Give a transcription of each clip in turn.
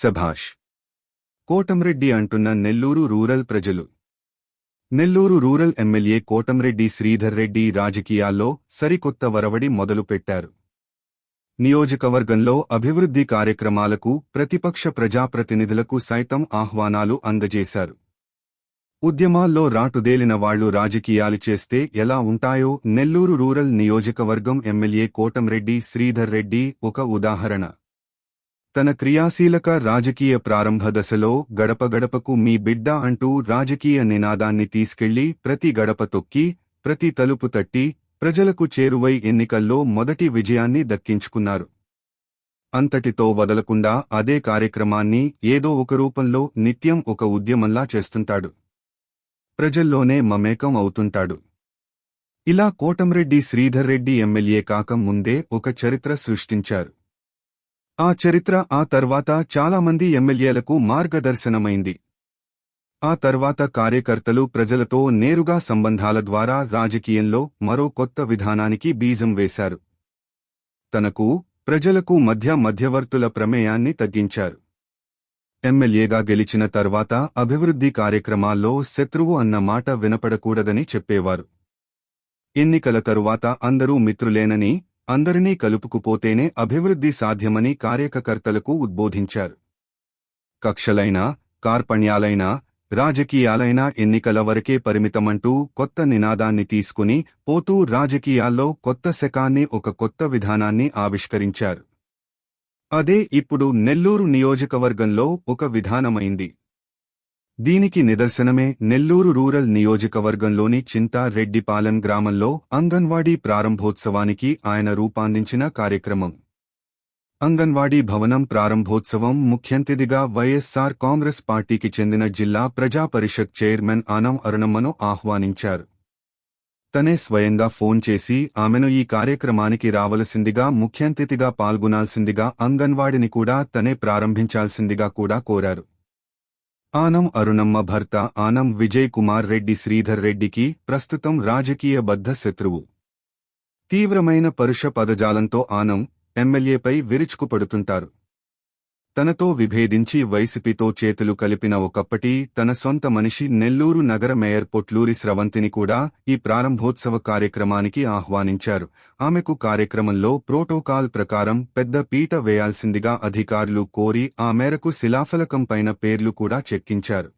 సభాష్. కోటంరెడ్డి అంటున్న నెల్లూరు రూరల్ ప్రజలు. Nellore rural MLA Kotamreddy Sridhar Reddy రాజకీయాల్లో సరికొత్త వరవడి మొదలుపెట్టారు నియోజకవర్గంలో అభివృద్ధి కార్యక్రమాలకు ప్రతిపక్ష ప్రజాప్రతినిధులకు సైతం ఆహ్వానాలు అందజేశారు. ఉద్యమాల్లో రాటుదేలిన వాళ్ళు రాజకీయాలు చేస్తే ఎలా ఉంటాయో నెల్లూరు రూరల్ నియోజకవర్గం ఎమ్మెల్యే కోటంరెడ్డి శ్రీధర్ రెడ్డి ఒక ఉదాహరణ. తన క్రియాశీలక రాజకీయ ప్రారంభ దశలో గడప గడపకు మీ బిడ్డ అంటూ రాజకీయ నినాదాన్ని తీసుకెళ్ళి ప్రతి గడప తొక్కి ప్రతి తలుపు తట్టి ప్రజలకు చేరువై ఎన్నికల్లో మొదటి విజయాన్ని దక్కించుకున్నారు. అంతటితో వదలకుండా అదే కార్యక్రమాన్ని ఏదో ఒక రూపంలో నిత్యం ఒక ఉద్యమంలా చేస్తుంటాడు. ప్రజల్లోనే మమేకం అవుతుంటాడు. ఇలా కోటంరెడ్డి శ్రీధర్ రెడ్డి ఎమ్మెల్యే కాక ముందే ఒక చరిత్ర సృష్టించారు. ఆ చరిత్ర ఆ తర్వాత చాలామంది ఎమ్మెల్యేలకు మార్గదర్శనమైంది. ఆ తర్వాత కార్యకర్తలు ప్రజలతో నేరుగా సంబంధాల ద్వారా రాజకీయంలో మరో కొత్త విధానానికి బీజం వేశారు. తనకు ప్రజలకు మధ్య మధ్యవర్తుల ప్రమేయాన్ని తగ్గించారు. ఎమ్మెల్యేగా గెలిచిన తర్వాత అభివృద్ధి కార్యక్రమాల్లో శత్రువు అన్న మాట వినపడకూడదని చెప్పేవారు. ఎన్నికల తరువాత అందరూ మిత్రులేనని అందరినీ కలుపుకుపోతేనే అభివృద్ధి సాధ్యమని కార్యకర్తలకు ఉద్బోధించారు. కక్షలైనా కార్పణ్యాలైనా రాజకీయాలైనా ఎన్నికల వరకే పరిమితమంటూ కొత్త నినాదాన్ని తీసుకుని పోతూ రాజకీయాల్లో కొత్త శకాన్ని ఒక కొత్త విధానాన్ని ఆవిష్కరించారు. అదే ఇప్పుడు నెల్లూరు నియోజకవర్గంలో ఒక విధానమైంది. దీనికి నిదర్శనమే నెల్లూరు రూరల్ నియోజకవర్గంలోని చింతారెడ్డిపాలెం గ్రామంలో అంగన్వాడీ ప్రారంభోత్సవానికి ఆయన రూపాందించిన కార్యక్రమం. అంగన్వాడీ భవనం ప్రారంభోత్సవం ముఖ్యంతిథిగా వైఎస్సార్ కాంగ్రెస్ పార్టీకి చెందిన జిల్లా ప్రజా పరిషత్ చైర్మన్ ఆనం అరుణమ్మను ఆహ్వానించారు. తనే స్వయంగా ఫోన్ చేసి ఆమెను ఈ కార్యక్రమానికి రావలసిందిగా ముఖ్యంతిథిగా పాల్గొనాల్సిందిగా అంగన్వాడిని కూడా తనే ప్రారంభించాల్సిందిగా కూడా కోరారు. ఆనం అరుణమ్మ భర్త ఆనం విజయ్ కుమార్ రెడ్డి శ్రీధర్ రెడ్డికి ప్రస్తుతం రాజకీయ బద్ధ శత్రువు. తీవ్రమైన పరుష పదజాలంతో ఆనం ఎమ్మెల్యేపై విరుచుకుపడుతుంటారు. తనతో విభేదించి వైసీపీతో చేతులు కలిపిన ఒకప్పటి తన సొంత మనిషి నెల్లూరు నగర మేయర్ పొట్లూరి స్రవంతిని కూడా ఈ ప్రారంభోత్సవ కార్యక్రమానికి ఆహ్వానించారు. ఆమెకు కార్యక్రమంలో ప్రోటోకాల్ ప్రకారం పెద్ద పీట వేయాల్సిందిగా అధికారులు కోరి ఆ మేరకు శిలాఫలకం పైన పేర్లు కూడా చెక్కించారు.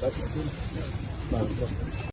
That's